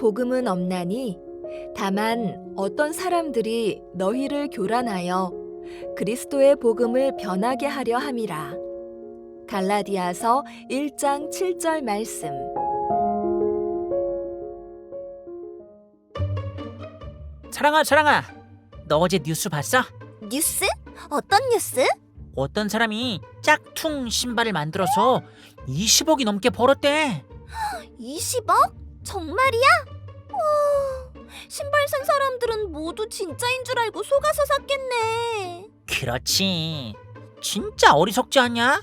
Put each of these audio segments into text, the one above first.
복음은 없나니 다만 어떤 사람들이 너희를 교란하여 그리스도의 복음을 변하게 하려 함이라. 갈라디아서 1장 7절 말씀. 사랑아 사랑아 너 어제 뉴스 봤어? 뉴스? 어떤 뉴스? 어떤 사람이 짝퉁 신발을 만들어서 20억이 넘게 벌었대 20억? 정말이야? 어, 신발 산 사람들은 모두 진짜인 줄 알고 속아서 샀겠네. 그렇지 진짜 어리석지 않냐?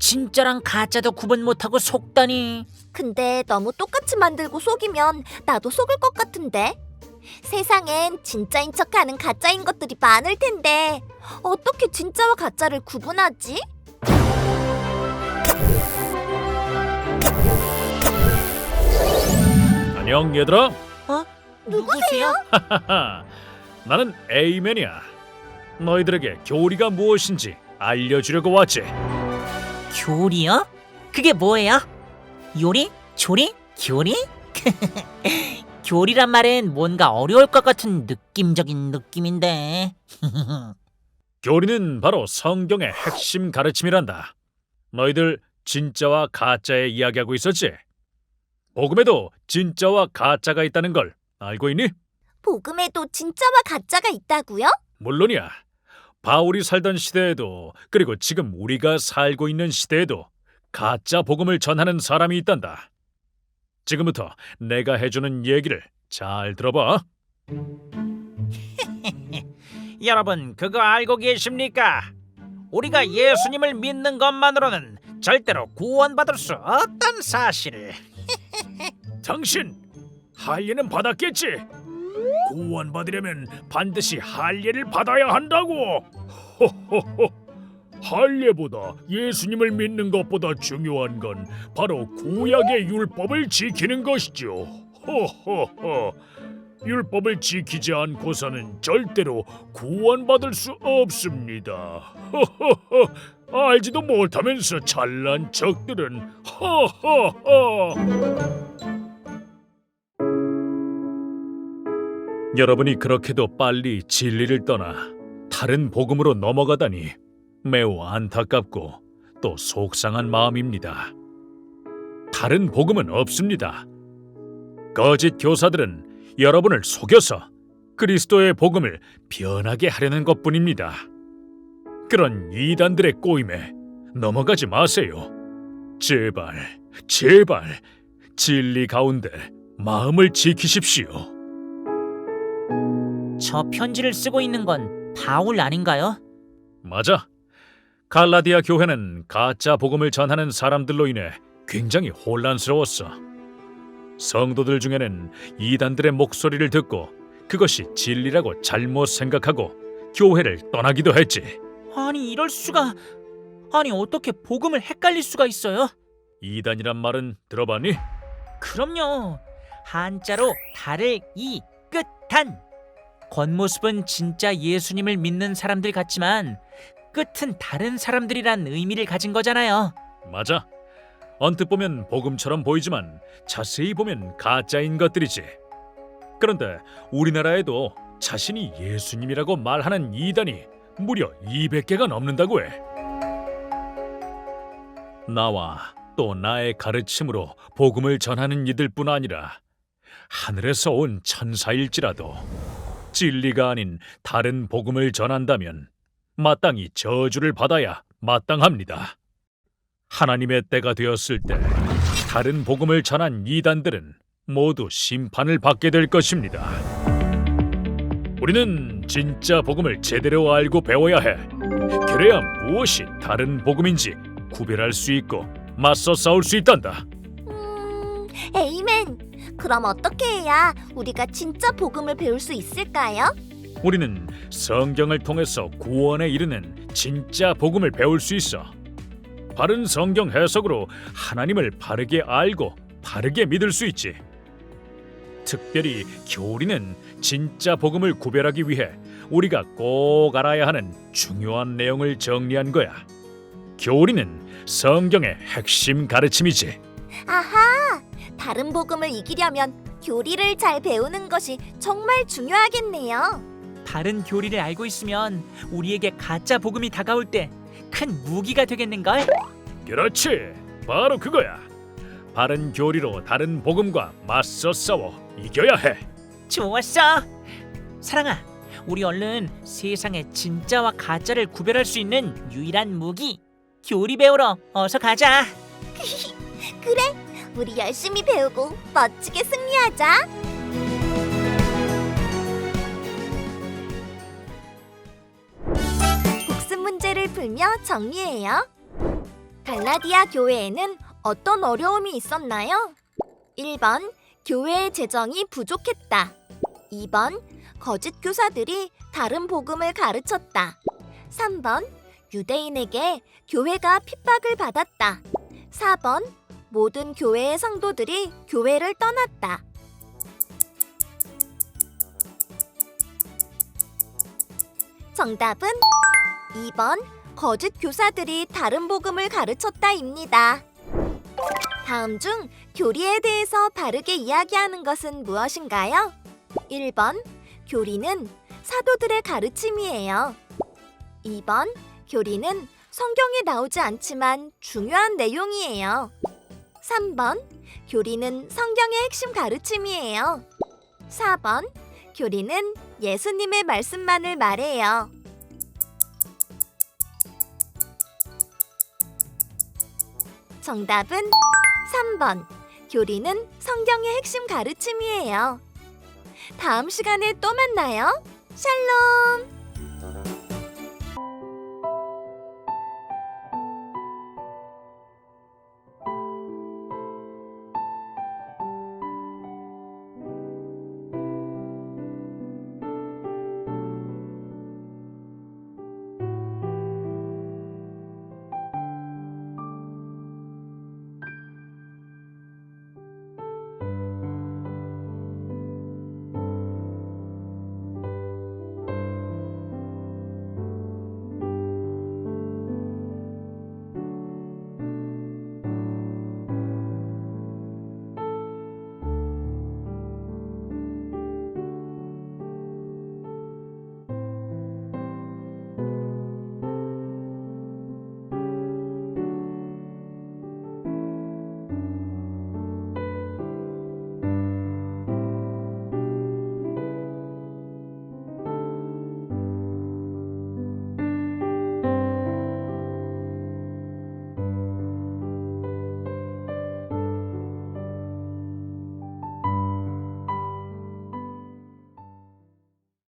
진짜랑 가짜도 구분 못하고 속다니 근데 너무 똑같이 만들고 속이면 나도 속을 것 같은데. 세상엔 진짜인 척하는 가짜인 것들이 많을 텐데 어떻게 진짜와 가짜를 구분하지? 안녕 얘들아. 누구세요? 하하. 나는 에이맨이야. 너희들에게 교리가 무엇인지 알려주려고 왔지. 교리요? 그게 뭐예요? 요리? 조리? 교리? 교리란 말은 뭔가 어려울 것 같은 느낌적인 느낌인데 교리는 바로 성경의 핵심 가르침이란다. 너희들 진짜와 가짜의 이야기하고 있었지? 복음에도 진짜와 가짜가 있다는 걸 알고 있니? 복음에도 진짜와 가짜가 있다고요? 물론이야. 바울이 살던 시대에도 그리고 지금 우리가 살고 있는 시대에도 가짜 복음을 전하는 사람이 있단다. 지금부터 내가 해주는 얘기를 잘 들어봐. 여러분 그거 알고 계십니까? 우리가 예수님을 믿는 것만으로는 절대로 구원받을 수 없다는 사실을 당신 할례는 받았겠지? 구원받으려면 반드시 할례를 받아야 한다고. 호호호. 할례보다 예수님을 믿는 것보다 중요한 건 바로 구약의 율법을 지키는 것이죠. 호호호. 율법을 지키지 않고서는 절대로 구원받을 수 없습니다. 호호호. 알지도 못하면서 잘난 척들은 허허허. 여러분이 그렇게도 빨리 진리를 떠나 다른 복음으로 넘어가다니 매우 안타깝고 또 속상한 마음입니다. 다른 복음은 없습니다. 거짓 교사들은 여러분을 속여서 그리스도의 복음을 변하게 하려는 것뿐입니다. 그런 이단들의 꼬임에 넘어가지 마세요. 제발, 제발 진리 가운데 마음을 지키십시오. 저 편지를 쓰고 있는 건 바울 아닌가요? 맞아. 갈라디아 교회는 가짜 복음을 전하는 사람들로 인해 굉장히 혼란스러웠어. 성도들 중에는 이단들의 목소리를 듣고 그것이 진리라고 잘못 생각하고 교회를 떠나기도 했지. 아니 이럴 수가 아니 어떻게 복음을 헷갈릴 수가 있어요? 이단이란 말은 들어봤니? 그럼요. 한자로 달을 이 끝한 겉모습은 진짜 예수님을 믿는 사람들 같지만 끝은 다른 사람들이란 의미를 가진 거잖아요. 맞아. 언뜻 보면 복음처럼 보이지만 자세히 보면 가짜인 것들이지. 그런데 우리나라에도 자신이 예수님이라고 말하는 이단이 무려 200개가 넘는다고 해. 나와 또 나의 가르침으로 복음을 전하는 이들뿐 아니라 하늘에서 온 천사일지라도 진리가 아닌 다른 복음을 전한다면 마땅히 저주를 받아야 마땅합니다. 하나님의 때가 되었을 때 다른 복음을 전한 이단들은 모두 심판을 받게 될 것입니다. 우리는 진짜 복음을 제대로 알고 배워야 해. 그래야 무엇이 다른 복음인지 구별할 수 있고 맞서 싸울 수 있단다. 음, 에이맨. 그럼 어떻게 해야 우리가 진짜 복음을 배울 수 있을까요? 우리는 성경을 통해서 구원에 이르는 진짜 복음을 배울 수 있어. 바른 성경 해석으로 하나님을 바르게 알고 바르게 믿을 수 있지. 특별히 교리는 진짜 복음을 구별하기 위해 우리가 꼭 알아야 하는 중요한 내용을 정리한 거야. 교리는 성경의 핵심 가르침이지. 아하. 다른 복음을 이기려면 교리를 잘 배우는 것이 정말 중요하겠네요. 바른 교리를 알고 있으면 우리에게 가짜 복음이 다가올 때 큰 무기가 되겠는걸? 그렇지. 바로 그거야. 바른 교리로 다른 복음과 맞서 싸워 이겨야 해. 좋았어. 사랑아, 우리 얼른 세상의 진짜와 가짜를 구별할 수 있는 유일한 무기 교리 배우러 어서 가자. 그래, 우리 열심히 배우고 멋지게 승리하자. 복습 문제를 풀며 정리해요. 갈라디아 교회에는 어떤 어려움이 있었나요? 1번 교회의 재정이 부족했다. 2번 거짓 교사들이 다른 복음을 가르쳤다. 3번 유대인에게 교회가 핍박을 받았다. 4번 모든 교회의 성도들이 교회를 떠났다. 정답은 2번 거짓 교사들이 다른 복음을 가르쳤다입니다. 다음 중 교리에 대해서 바르게 이야기하는 것은 무엇인가요? 1번 교리는 사도들의 가르침이에요. 2번 교리는 성경에 나오지 않지만 중요한 내용이에요. 3번 교리는 성경의 핵심 가르침이에요. 4번 교리는 예수님의 말씀만을 말해요. 정답은 3번. 교리는 성경의 핵심 가르침이에요. 다음 시간에 또 만나요. 샬롬!